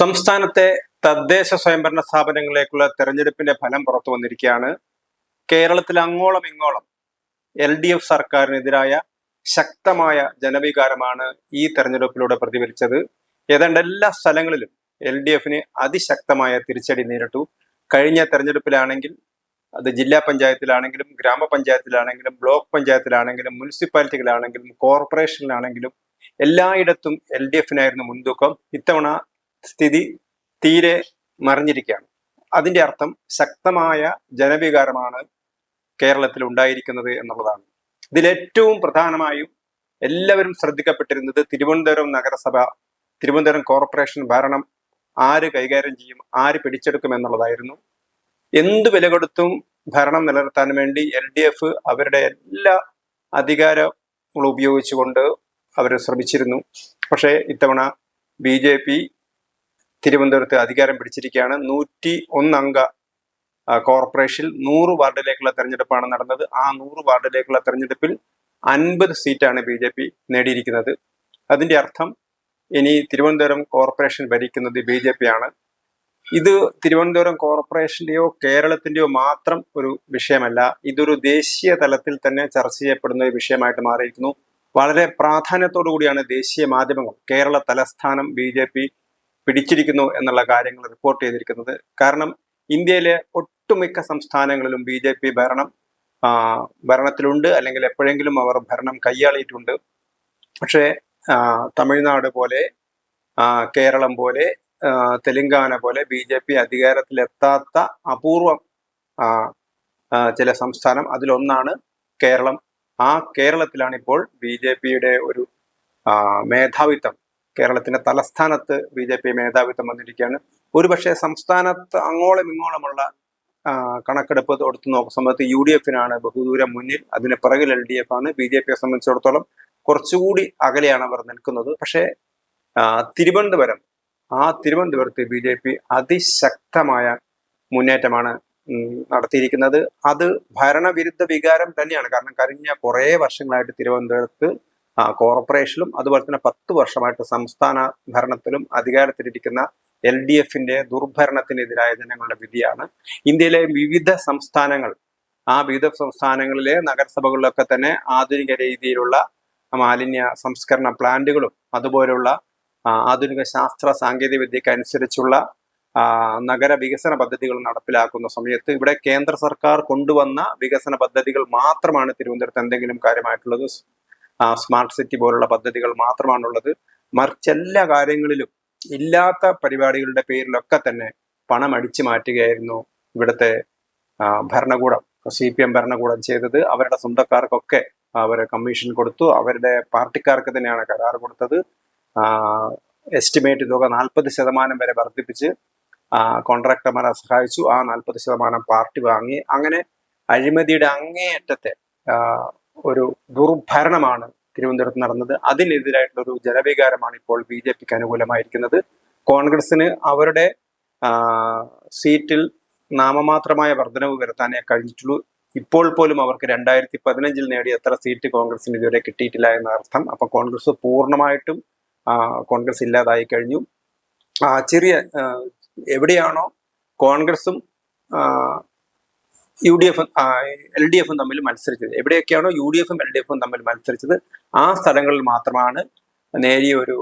സംസ്ഥാനത്തെ തദ്ദേശ സ്വയംഭരണ സ്ഥാപനങ്ങളിലേക്കുള്ള തെരഞ്ഞെടുപ്പിന്റെ ഫലം പുറത്തു വന്നിരിക്കുകയാണ്. കേരളത്തിൽ അങ്ങോളം ഇങ്ങോളം എൽ ഡി എഫ് സർക്കാരിനെതിരായ ശക്തമായ ജനവികാരമാണ് ഈ തെരഞ്ഞെടുപ്പിലൂടെ പ്രതിഫലിച്ചത്. ഏതാണ്ട് എല്ലാ സ്ഥലങ്ങളിലും എൽ ഡി എഫിന് അതിശക്തമായ തിരിച്ചടി നേരിട്ടു. കഴിഞ്ഞ തെരഞ്ഞെടുപ്പിലാണെങ്കിൽ അത് ജില്ലാ പഞ്ചായത്തിലാണെങ്കിലും ഗ്രാമപഞ്ചായത്തിലാണെങ്കിലും ബ്ലോക്ക് പഞ്ചായത്തിലാണെങ്കിലും മുനിസിപ്പാലിറ്റികളാണെങ്കിലും കോർപ്പറേഷനിലാണെങ്കിലും എല്ലായിടത്തും എൽ ഡി എഫിനായിരുന്നു മുൻതൂക്കം. ഇത്തവണ സ്ഥിതി തീരെ മറിഞ്ഞിരിക്കുകയാണ്. അതിന്റെ അർത്ഥം ശക്തമായ ജനവികാരമാണ് കേരളത്തിൽ ഉണ്ടായിരിക്കുന്നത് എന്നുള്ളതാണ്. ഇതിലേറ്റവും പ്രധാനമായും എല്ലാവരും ശ്രദ്ധിക്കപ്പെട്ടിരുന്നത് തിരുവനന്തപുരം നഗരസഭ തിരുവനന്തപുരം കോർപ്പറേഷൻ ഭരണം ആര് കൈകാര്യം ചെയ്യും ആര് പിടിച്ചെടുക്കും എന്നുള്ളതായിരുന്നു. എന്ത് വില കൊടുത്തും ഭരണം നിലനിർത്താൻ വേണ്ടി എൽ ഡി എഫ് അവരുടെ എല്ലാ അധികാരങ്ങളും ഉപയോഗിച്ചുകൊണ്ട് അവർ ശ്രമിച്ചിരുന്നു. പക്ഷേ ഇത്തവണ ബി ജെ പി തിരുവനന്തപുരത്ത് അധികാരം പിടിച്ചിരിക്കുകയാണ്. നൂറ്റി ഒന്നംഗ കോർപ്പറേഷനിൽ നൂറ് വാർഡിലേക്കുള്ള തെരഞ്ഞെടുപ്പാണ് നടന്നത്. ആ നൂറ് വാർഡിലേക്കുള്ള തെരഞ്ഞെടുപ്പിൽ അൻപത് സീറ്റാണ് ബി ജെ പി നേടിയിരിക്കുന്നത്. അതിന്റെ അർത്ഥം ഇനി തിരുവനന്തപുരം കോർപ്പറേഷൻ ഭരിക്കുന്നത് ബി ജെ പി ആണ്. ഇത് തിരുവനന്തപുരം കോർപ്പറേഷന്റെയോ കേരളത്തിന്റെയോ മാത്രം ഒരു വിഷയമല്ല. ഇതൊരു ദേശീയ തലത്തിൽ തന്നെ ചർച്ച ചെയ്യപ്പെടുന്ന ഒരു വിഷയമായിട്ട് മാറിയിരിക്കുന്നു. വളരെ പ്രാധാന്യത്തോടു കൂടിയാണ് ദേശീയ മാധ്യമങ്ങൾ കേരള തലസ്ഥാനം ബി ജെ പി പിടിച്ചിരിക്കുന്നു എന്നുള്ള കാര്യങ്ങൾ റിപ്പോർട്ട് ചെയ്തിരിക്കുന്നത്. കാരണം ഇന്ത്യയിലെ ഒട്ടുമിക്ക സംസ്ഥാനങ്ങളിലും ബി ജെ പി ഭരണം ഭരണത്തിലുണ്ട്. അല്ലെങ്കിൽ എപ്പോഴെങ്കിലും അവർ ഭരണം കൈയാളിയിട്ടുണ്ട്. പക്ഷേ തമിഴ്നാട് പോലെ കേരളം പോലെ തെലങ്കാന പോലെ ബി ജെ പി അധികാരത്തിലെത്താത്ത അപൂർവം ചില സംസ്ഥാനം അതിലൊന്നാണ് കേരളം. ആ കേരളത്തിലാണ് ഇപ്പോൾ ബി ജെ പിയുടെ ഒരു മേധാവിത്വം. കേരളത്തിന്റെ തലസ്ഥാനത്ത് ബി ജെ പി മേധാവിത്വം വന്നിരിക്കുകയാണ്. ഒരുപക്ഷെ സംസ്ഥാനത്ത് അങ്ങോളം ഇങ്ങോളമുള്ള കണക്കെടുപ്പ് എടുത്തു നോക്കുന്ന സമയത്ത് യു ഡി എഫിനാണ് ബഹുദൂരം മുന്നിൽ അതിന് പിറകിൽ എൽ ഡി എഫ് ആണ് ബി ജെ പിയെ സംബന്ധിച്ചിടത്തോളം കുറച്ചുകൂടി അകലെയാണ് അവർ നിൽക്കുന്നത്. പക്ഷേ തിരുവനന്തപുരം ആ തിരുവനന്തപുരത്ത് ബി ജെ പി അതിശക്തമായ മുന്നേറ്റമാണ് നടത്തിയിരിക്കുന്നത്. അത് ഭരണവിരുദ്ധ വികാരം തന്നെയാണ്. കാരണം കഴിഞ്ഞ കുറേ വർഷങ്ങളായിട്ട് തിരുവനന്തപുരത്ത് കോർപ്പറേഷനിലും അതുപോലെ തന്നെ പത്ത് വർഷമായിട്ട് സംസ്ഥാന ഭരണത്തിലും അധികാരത്തിലിരിക്കുന്ന എൽ ഡി എഫിന്റെ ദുർഭരണത്തിനെതിരായ ജനങ്ങളുടെ വിധിയാണ്. ഇന്ത്യയിലെ വിവിധ സംസ്ഥാനങ്ങൾ ആ വിവിധ സംസ്ഥാനങ്ങളിലെ നഗരസഭകളിലൊക്കെ തന്നെ ആധുനിക രീതിയിലുള്ള മാലിന്യ സംസ്കരണ പ്ലാന്റുകളും അതുപോലുള്ള ആധുനിക ശാസ്ത്ര സാങ്കേതിക വിദ്യയ്ക്ക് അനുസരിച്ചുള്ള നഗര വികസന പദ്ധതികൾ നടപ്പിലാക്കുന്ന സമയത്ത് ഇവിടെ കേന്ദ്ര സർക്കാർ കൊണ്ടുവന്ന വികസന പദ്ധതികൾ മാത്രമാണ് തിരുവനന്തപുരത്ത് എന്തെങ്കിലും കാര്യമായിട്ടുള്ളത്. സ്മാർട്ട് സിറ്റി പോലുള്ള പദ്ധതികൾ മാത്രമാണുള്ളത്. മറിച്ചെല്ലാ കാര്യങ്ങളിലും ഇല്ലാത്ത പരിപാടികളുടെ പേരിലൊക്കെ തന്നെ പണം അടിച്ചു മാറ്റുകയായിരുന്നു ഇവിടുത്തെ ഭരണകൂടം. സി പി എം ഭരണകൂടം ചെയ്തത്. അവരുടെ സ്വന്തക്കാർക്കൊക്കെ അവരെ കമ്മീഷൻ കൊടുത്തു. അവരുടെ പാർട്ടിക്കാർക്ക് തന്നെയാണ് കരാർ കൊടുത്തത്. എസ്റ്റിമേറ്റ് തുക നാൽപ്പത് ശതമാനം വരെ വർദ്ധിപ്പിച്ച് കോൺട്രാക്ടർമാരെ സഹായിച്ചു. ആ നാൽപ്പത് ശതമാനം പാർട്ടി വാങ്ങി. അങ്ങനെ അഴിമതിയുടെ അങ്ങേയറ്റത്തെ ഒരു ദുർഭരണമാണ് തിരുവനന്തപുരത്ത് നടന്നത്. അതിനെതിരായിട്ടുള്ള ഒരു ജനവികാരമാണ് ഇപ്പോൾ ബി ജെ പിക്ക് അനുകൂലമായിരിക്കുന്നത്. കോൺഗ്രസിന് അവരുടെ സീറ്റിൽ നാമമാത്രമായ വർധനവ് വരുത്താനേ കഴിഞ്ഞിട്ടുള്ളൂ. ഇപ്പോൾ പോലും അവർക്ക് രണ്ടായിരത്തി പതിനഞ്ചിൽ നേടിയ എത്ര സീറ്റ് കോൺഗ്രസിന് ഇതുവരെ കിട്ടിയിട്ടില്ല എന്ന അർത്ഥം. അപ്പൊ കോൺഗ്രസ് പൂർണമായിട്ടും കോൺഗ്രസ് ഇല്ലാതായി കഴിഞ്ഞു. ചെറിയ എവിടെയാണോ കോൺഗ്രസും യു ഡി എഫും എൽ ഡി എഫും തമ്മിൽ മത്സരിച്ചത്. എവിടെയൊക്കെയാണോ യു ഡി എഫും എൽ ഡി എഫും തമ്മിൽ മത്സരിച്ചത്. ആ സ്ഥലങ്ങളിൽ മാത്രമാണ് നേരിയ ഒരു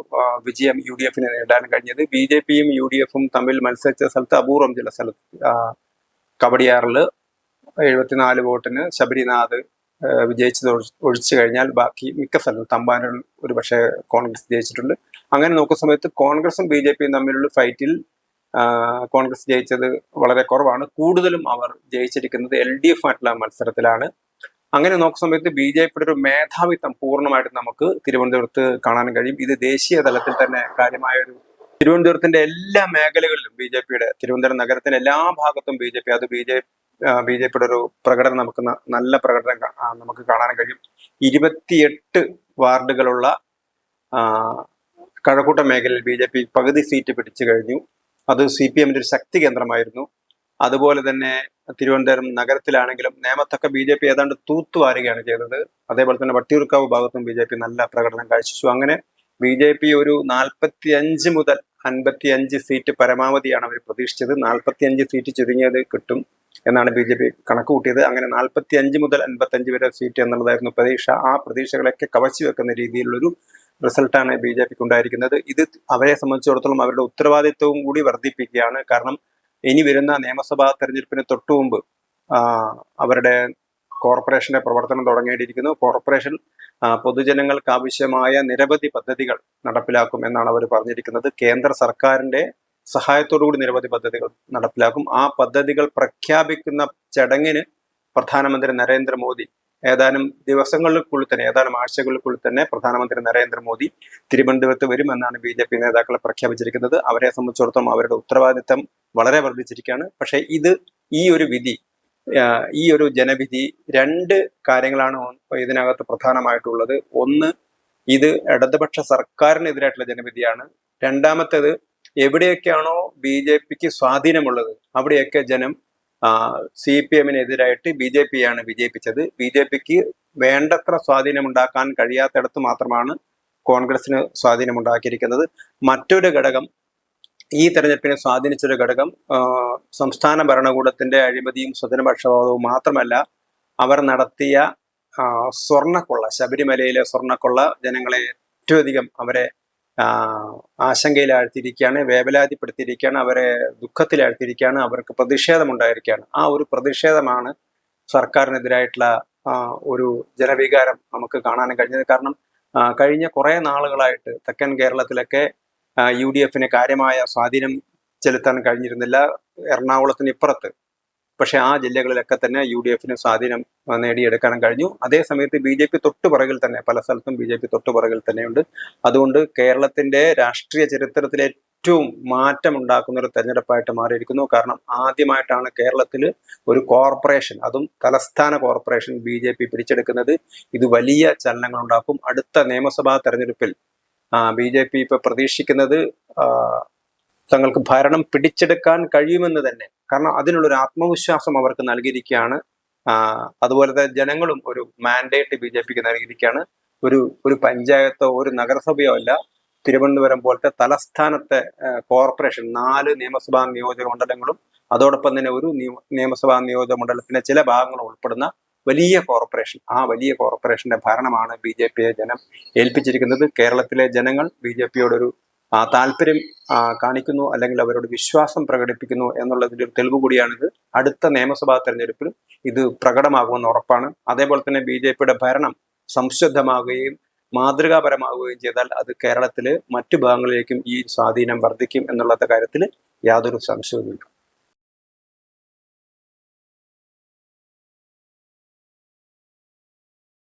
വിജയം യു ഡി എഫിന് നേടാൻ കഴിഞ്ഞത്. ബി ജെ പിയും യു ഡി എഫും തമ്മിൽ മത്സരിച്ച സ്ഥലത്ത് അപൂർവം ചില സ്ഥലത്ത് കവടിയാറിൽ എഴുപത്തിനാല് വോട്ടിന് ശബരിനാഥ് വിജയിച്ചത് ഒഴിച്ചു കഴിഞ്ഞാൽ ബാക്കി മിക്ക സ്ഥലത്തും തമ്പാനൂരിൽ ഒരു പക്ഷേ കോൺഗ്രസ് ജയിച്ചിട്ടുണ്ട്. അങ്ങനെ നോക്കുന്ന സമയത്ത് കോൺഗ്രസും ബി ജെ പിയും തമ്മിലുള്ള ഫൈറ്റിൽ കോൺഗ്രസ് ജയിച്ചത് വളരെ കുറവാണ്. കൂടുതലും അവർ ജയിച്ചിരിക്കുന്നത് എൽ ഡി എഫ് ആയിട്ടുള്ള മത്സരത്തിലാണ്. അങ്ങനെ നോക്കുന്ന സമയത്ത് ബി ജെ പിയുടെ ഒരു മേധാവിത്വം പൂർണമായിട്ടും നമുക്ക് തിരുവനന്തപുരത്ത് കാണാൻ കഴിയും. ഇത് ദേശീയ തലത്തിൽ തന്നെ കാര്യമായ ഒരു തിരുവനന്തപുരത്തിന്റെ എല്ലാ മേഖലകളിലും ബി ജെ പിയുടെ തിരുവനന്തപുരം നഗരത്തിന്റെ എല്ലാ ഭാഗത്തും ബി ജെ പി അത് ബി ജെ ബി ജെ പിയുടെ ഒരു പ്രകടനം നമുക്ക് നല്ല പ്രകടനം നമുക്ക് കാണാൻ കഴിയും. ഇരുപത്തിയെട്ട് വാർഡുകളുള്ള കഴക്കൂട്ട മേഖലയിൽ ബി ജെ പി പകുതി സീറ്റ് പിടിച്ചു കഴിഞ്ഞു. അത് സി പി എമ്മിന്റെ ഒരു ശക്തി കേന്ദ്രമായിരുന്നു. അതുപോലെ തന്നെ തിരുവനന്തപുരം നഗരത്തിലാണെങ്കിലും നേമത്തൊക്കെ ബി ജെ പി ഏതാണ്ട് തൂത്തുവാരുകയാണ് ചെയ്തത്. അതേപോലെ തന്നെ വട്ടിയൂർക്കാവ് ഭാഗത്തും ബി ജെ പി നല്ല പ്രകടനം കാഴ്ചിച്ചു അങ്ങനെ ബി ജെ പി ഒരു നാൽപ്പത്തി അഞ്ച് മുതൽ അൻപത്തി അഞ്ച് സീറ്റ് പരമാവധിയാണ് അവർ പ്രതീക്ഷിച്ചത്. നാൽപ്പത്തി അഞ്ച് സീറ്റ് ചുരുങ്ങിയത് കിട്ടും എന്നാണ് ബി ജെ പി കണക്ക് കൂട്ടിയത്. അങ്ങനെ നാൽപ്പത്തി അഞ്ച് മുതൽ അൻപത്തഞ്ച് വരെ സീറ്റ് എന്നുള്ളതായിരുന്നു പ്രതീക്ഷ. ആ പ്രതീക്ഷകളൊക്കെ കവച്ചു വെക്കുന്ന രീതിയിലുള്ളൊരു റിസൾട്ടാണ് ബി ജെ പിക്ക് ഉണ്ടായിരിക്കുന്നത് ഇത് അവരെ സംബന്ധിച്ചിടത്തോളം അവരുടെ ഉത്തരവാദിത്വവും കൂടി വർദ്ധിപ്പിക്കുകയാണ്. കാരണം ഇനി വരുന്ന നിയമസഭാ തെരഞ്ഞെടുപ്പിന് തൊട്ടു മുമ്പ് അവരുടെ കോർപ്പറേഷന്റെ പ്രവർത്തനം തുടങ്ങേണ്ടിയിരിക്കുന്നു. കോർപ്പറേഷൻ പൊതുജനങ്ങൾക്ക് ആവശ്യമായ നിരവധി പദ്ധതികൾ നടപ്പിലാക്കും എന്നാണ് അവർ പറഞ്ഞിരിക്കുന്നത്. കേന്ദ്ര സർക്കാരിന്റെ സഹായത്തോടുകൂടി നിരവധി പദ്ധതികൾ നടപ്പിലാക്കും. ആ പദ്ധതികൾ പ്രഖ്യാപിക്കുന്ന ചടങ്ങിന് പ്രധാനമന്ത്രി നരേന്ദ്രമോദി ഏതാനും ദിവസങ്ങൾക്കുള്ളിൽ തന്നെ ഏതാനും ആഴ്ചകൾക്കുള്ളിൽ തന്നെ പ്രധാനമന്ത്രി നരേന്ദ്രമോദി തിരുവനന്തപുരത്ത് വരുമെന്നാണ് ബി ജെ പി നേതാക്കൾ പ്രഖ്യാപിച്ചിരിക്കുന്നത്. അവരെ സംബന്ധിച്ചിടത്തോളം അവരുടെ ഉത്തരവാദിത്തം വളരെ വർദ്ധിച്ചിരിക്കുകയാണ്. പക്ഷേ ഇത് ഈ ഒരു വിധി ഈ ഒരു ജനവിധി രണ്ട് കാര്യങ്ങളാണ് ഇതിനകത്ത് പ്രധാനമായിട്ടുള്ളത്. ഒന്ന് ഇത് ഇടതുപക്ഷ സർക്കാരിനെതിരായിട്ടുള്ള ജനവിധിയാണ്. രണ്ടാമത്തേത് എവിടെയൊക്കെയാണോ ബി ജെ പിക്ക് സ്വാധീനമുള്ളത് അവിടെയൊക്കെ ജനം സി പി എമ്മിനെതിരായിട്ട് ബി ജെ പിയാണ് വിജയിപ്പിച്ചത്. ബി ജെ പിക്ക് വേണ്ടത്ര സ്വാധീനമുണ്ടാക്കാൻ കഴിയാത്തിടത്ത് മാത്രമാണ് കോൺഗ്രസിന് സ്വാധീനമുണ്ടാക്കിയിരിക്കുന്നത്. മറ്റൊരു ഘടകം ഈ തെരഞ്ഞെടുപ്പിനെ സ്വാധീനിച്ചൊരു ഘടകം സംസ്ഥാന ഭരണകൂടത്തിന്റെ അഴിമതിയും സ്വജനപക്ഷപാതവും മാത്രമല്ല അവർ നടത്തിയ സ്വർണക്കൊള്ള ശബരിമലയിലെ സ്വർണക്കൊള്ള ജനങ്ങളെ ഏറ്റവും അധികം അവരെ ആശങ്കയിലാഴ്ത്തിയിരിക്കുകയാണ് വേവലാതിപ്പെടുത്തിയിരിക്കുകയാണ് അവരെ ദുഃഖത്തിലാഴ്ത്തിയിരിക്കുകയാണ് അവർക്ക് പ്രതിഷേധമുണ്ടായിരിക്കുകയാണ്. ആ ഒരു പ്രതിഷേധമാണ് സർക്കാരിനെതിരായിട്ടുള്ള ഒരു ജനവികാരം നമുക്ക് കാണാൻ കഴിഞ്ഞത്. കാരണം കഴിഞ്ഞ കുറേ നാളുകളായിട്ട് തെക്കൻ കേരളത്തിലൊക്കെ യു ഡി എഫിന് കാര്യമായ സ്വാധീനം ചെലുത്താൻ കഴിഞ്ഞിരുന്നില്ല. എറണാകുളത്തിന് ഇപ്പുറത്ത് പക്ഷെ ആ ജില്ലകളിലൊക്കെ തന്നെ യു ഡി എഫിന് സ്വാധീനം നേടിയെടുക്കാനും കഴിഞ്ഞു. അതേസമയത്ത് ബി ജെ പി തൊട്ടുപുറകിൽ തന്നെ പല സ്ഥലത്തും ബി ജെ പി തൊട്ടുപുറകിൽ തന്നെയുണ്ട്. അതുകൊണ്ട് കേരളത്തിന്റെ രാഷ്ട്രീയ ചരിത്രത്തിലെ ഏറ്റവും മാറ്റമുണ്ടാക്കുന്ന ഒരു തെരഞ്ഞെടുപ്പായിട്ട് മാറിയിരിക്കുന്നു. കാരണം ആദ്യമായിട്ടാണ് കേരളത്തിൽ ഒരു കോർപ്പറേഷൻ അതും തലസ്ഥാന കോർപ്പറേഷൻ ബി ജെ പി പിടിച്ചെടുക്കുന്നത്. ഇത് വലിയ ചലനങ്ങൾ ഉണ്ടാക്കും അടുത്ത നിയമസഭാ തെരഞ്ഞെടുപ്പിൽ ബി ജെ പി ഇപ്പൊ പ്രതീക്ഷിക്കുന്നത് തങ്ങൾക്ക് ഭരണം പിടിച്ചെടുക്കാൻ കഴിയുമെന്ന് തന്നെ കാരണം അതിനുള്ളൊരു ആത്മവിശ്വാസം അവർക്ക് നൽകിയിരിക്കുകയാണ്. ആ, അതുപോലെ തന്നെ ജനങ്ങളും ഒരു മാൻഡേറ്റ് ബി ജെ പിക്ക് നൽകിയിരിക്കുകയാണ്. ഒരു ഒരു പഞ്ചായത്തോ ഒരു നഗരസഭയോ അല്ല തിരുവനന്തപുരം പോലത്തെ തലസ്ഥാനത്തെ കോർപ്പറേഷൻ നാല് നിയമസഭാ നിയോജക മണ്ഡലങ്ങളും അതോടൊപ്പം തന്നെ ഒരു നിയമസഭാ നിയോജക മണ്ഡലത്തിന്റെ ചില ഭാഗങ്ങളും ഉൾപ്പെടുന്ന വലിയ കോർപ്പറേഷൻ. ആ വലിയ കോർപ്പറേഷന്റെ ഭരണമാണ് ബി ജെ പിയെ ജനം ഏൽപ്പിച്ചിരിക്കുന്നത്. കേരളത്തിലെ ജനങ്ങൾ ബി ജെ പിയോടൊരു താല്പര്യം കാണിക്കുന്നു അല്ലെങ്കിൽ അവരോട് വിശ്വാസം പ്രകടിപ്പിക്കുന്നു എന്നുള്ളതിന്റെ ഒരു തെളിവ് കൂടിയാണിത്. അടുത്ത നിയമസഭാ തെരഞ്ഞെടുപ്പിൽ ഇത് പ്രകടമാകുമെന്ന് ഉറപ്പാണ്. അതേപോലെ തന്നെ ബി ജെ പിയുടെ ഭരണം സംശുദ്ധമാകുകയും മാതൃകാപരമാവുകയും ചെയ്താൽ അത് കേരളത്തിലെ മറ്റു ഭാഗങ്ങളിലേക്കും ഈ സ്വാധീനം വർദ്ധിക്കും എന്നുള്ള കാര്യത്തിൽ യാതൊരു സംശയവുമില്ല.